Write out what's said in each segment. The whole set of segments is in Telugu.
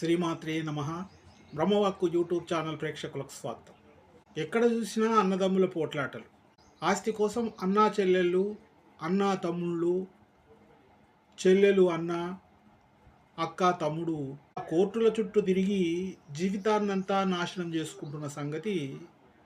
శ్రీమాత్రే నమ. బ్రహ్మవాక్కు యూట్యూబ్ ఛానల్ ప్రేక్షకులకు స్వాగతం. ఎక్కడ చూసినా అన్నదమ్ముల పోట్లాటలు. ఆస్తి కోసం అన్నా చెల్లెళ్ళు అన్నా తమ్ముళ్ళు చెల్లెలు అన్న అక్క తమ్ముడు కోర్టుల చుట్టూ తిరిగి జీవితాన్నంతా నాశనం చేసుకుంటున్న సంగతి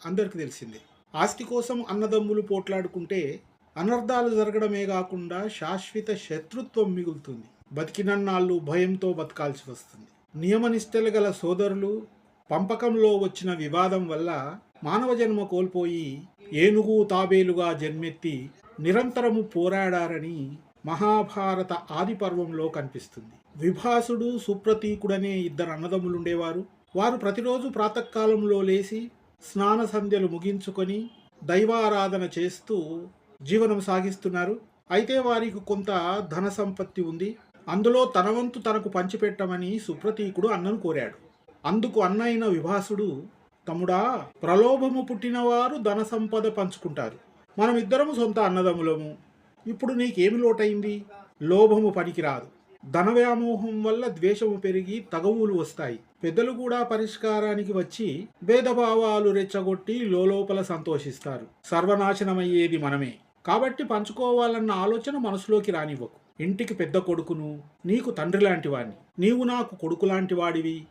అందరికీ తెలిసిందే. ఆస్తి కోసం అన్నదమ్ములు పోట్లాడుకుంటే అనర్థాలు జరగడమే కాకుండా శాశ్వత శత్రుత్వం మిగులుతుంది. బతికినన్నాళ్ళు భయంతో బతకాల్సి వస్తుంది. నియమనిష్టలు గల సోదరులు పంపకంలో వచ్చిన వివాదం వల్ల మానవ జన్మ కోల్పోయి ఏనుగు తాబేలుగా జన్మెత్తి నిరంతరము పోరాడారని మహాభారత ఆది పర్వంలో కనిపిస్తుంది. విభాసుడు సుప్రతీకుడనే ఇద్దరు అన్నదమ్ములుండేవారు. వారు ప్రతిరోజు ప్రాతకాలంలో లేచి స్నాన సంధ్యలు ముగించుకొని దైవారాధన చేస్తూ జీవనం సాగిస్తున్నారు. అయితే వారికి కొంత ధన సంపత్తి ఉంది. అందులో తన వంతు తనకు పంచిపెట్టమని సుప్రతీకుడు అన్నను కోరాడు. అందుకు అన్నైన విభాసుడు తమ్ముడా ప్రలోభము పుట్టినవారు ధన సంపద పంచుకుంటారు. మనమిద్దరము సొంత అన్నదమ్ములము. ఇప్పుడు నీకేమి లోటైంది? లోభము పనికిరాదు. ధన వ్యామోహం వల్ల ద్వేషము పెరిగి తగవులు వస్తాయి. పెద్దలు కూడా పరిష్కారానికి వచ్చి భేదభావాలు రెచ్చగొట్టి లోపల సంతోషిస్తారు. సర్వనాశనమయ్యేది మనమే. కాబట్టి పంచుకోవాలన్న ఆలోచన మనసులోకి రానివ్వకు. ఇంటికి పెద్ద కొడుకును నీకు తండ్రి లాంటి నీవు నాకు కొడుకు లాంటి వాడివి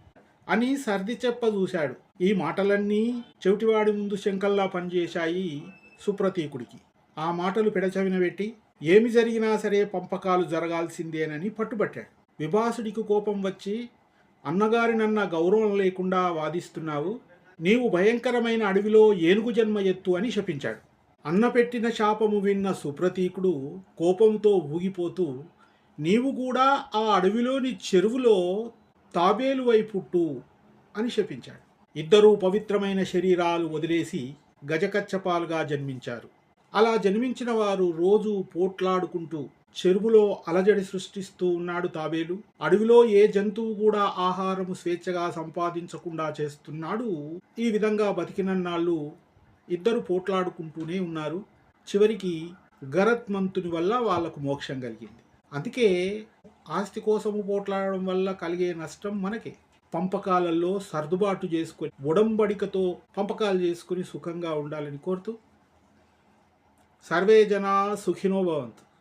అని సర్ది చెప్ప చూశాడు. ఈ మాటలన్నీ చెవిటివాడి ముందు శంకల్లా పనిచేశాయి సుప్రతీకుడికి. ఆ మాటలు పెడచవిన పెట్టి ఏమి జరిగినా సరే పంపకాలు జరగాల్సిందేనని పట్టుబట్టాడు. విభాసుడికి కోపం వచ్చి అన్నగారినన్న గౌరవం లేకుండా వాదిస్తున్నావు నీవు భయంకరమైన అడవిలో ఏనుగు జన్మ ఎత్తు అని శపించాడు. అన్నపెట్టిన శాపము విన్న సుప్రతీకుడు కోపంతో ఊగిపోతూ నీవు కూడా ఆ అడవిలోని చెరువులో తాబేలు వైపుట్టు అని శపించాడు. ఇద్దరూ పవిత్రమైన శరీరాలు వదిలేసి గజకచ్చపాలుగా జన్మించారు. అలా జన్మించిన వారు రోజు పోట్లాడుకుంటూ చెరువులో అలజడి సృష్టిస్తూ ఉన్నాడు తాబేలు. అడవిలో ఏ జంతువు కూడా ఆహారము స్వేచ్ఛగా సంపాదించకుండా చేస్తున్నాడు. ఈ విధంగా బతికినన్నాళ్ళు ఇద్దరు పోట్లాడుకుంటూనే ఉన్నారు. చివరికి గరత్మంతుని వల్ల వాళ్ళకు మోక్షం కలిగింది. అందుకే ఆస్తి కోసము పోట్లాడడం వల్ల కలిగే నష్టం మనకే. పంపకాలలో సర్దుబాటు చేసుకొని ఉడంబడికతో పంపకాలు చేసుకుని సుఖంగా ఉండాలని కోరుతూ సర్వే జనా సుఖినో భవంతు.